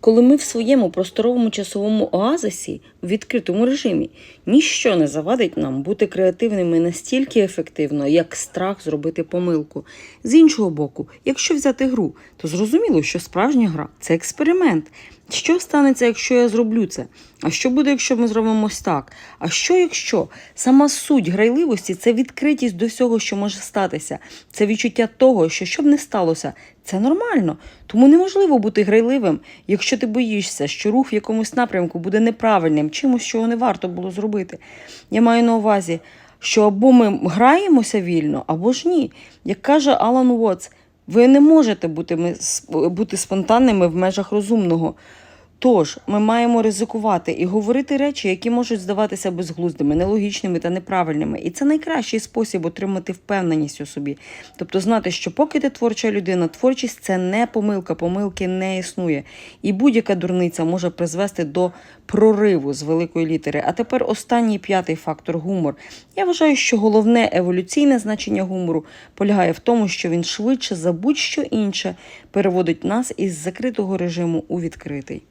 Коли ми в своєму просторовому часовому оазисі в відкритому режимі, ніщо не завадить нам бути креативними настільки ефективно, як страх зробити помилку. З іншого боку, якщо взяти гру, то зрозуміло, що справжня гра це експеримент. Що станеться, якщо я зроблю це? А що буде, якщо ми зробимо ось так? А що якщо сама суть грайливості це відкритість до всього, що може статися, це відчуття того, що що б не сталося, це нормально. Тому неможливо бути грайливим, якщо ти боїшся, що рух в якомусь напрямку буде неправильним, чимось, чого не варто було зробити. Я маю на увазі, що або ми граємося вільно, або ж ні. Як каже Алан Уотс, ви не можете бути, бути спонтанними в межах розумного. Тож ми маємо ризикувати і говорити речі, які можуть здаватися безглуздими, нелогічними та неправильними. І це найкращий спосіб отримати впевненість у собі. Тобто знати, що поки ти творча людина, творчість це не помилка, помилки не існує. І будь-яка дурниця може призвести до прориву з великої літери. А тепер останній п'ятий фактор гумор. Я вважаю, що головне еволюційне значення гумору полягає в тому, що він швидше за будь-що інше переводить нас із закритого режиму у відкритий.